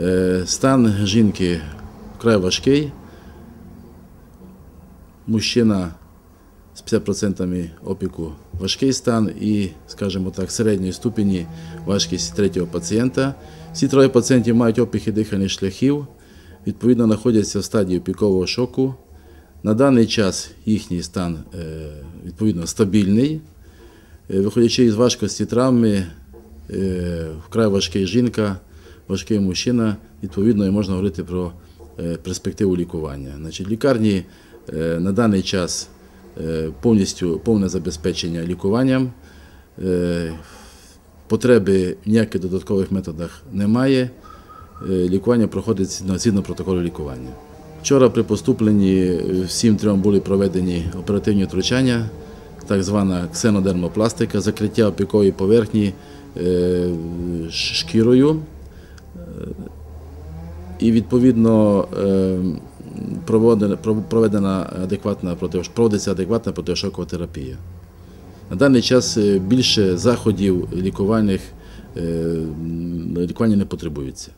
Е, Стан жінки вкрай важкий. Мужчина з 50% опіку важкий стан і, скажімо так, середньої ступені важкість третього пацієнта. Всі троє пацієнтів мають опіки дихальних шляхів, відповідно, знаходяться в стадії опікового шоку. На даний час їхній стан е, відповідно стабільний. Е, Виходячи із важкості травми, вкрай важкий жінка, важкий мужчина, відповідно, і можна говорити про е, перспективу лікування. Значить, лікарні е, на даний час е, повністю повне забезпечення лікуванням. Потреби в ніяких додаткових методах немає. Лікування проходить згідно- протоколу лікування. Вчора при поступленні всім трьом були проведені оперативні втручання, так звана ксенодермопластика, закриття опікової поверхні шкірою. І відповідно е, про- проведена адекватна проводиться адекватна протишокова терапія. На даний час е, більше заходів лікувальних е, лікування не потребується.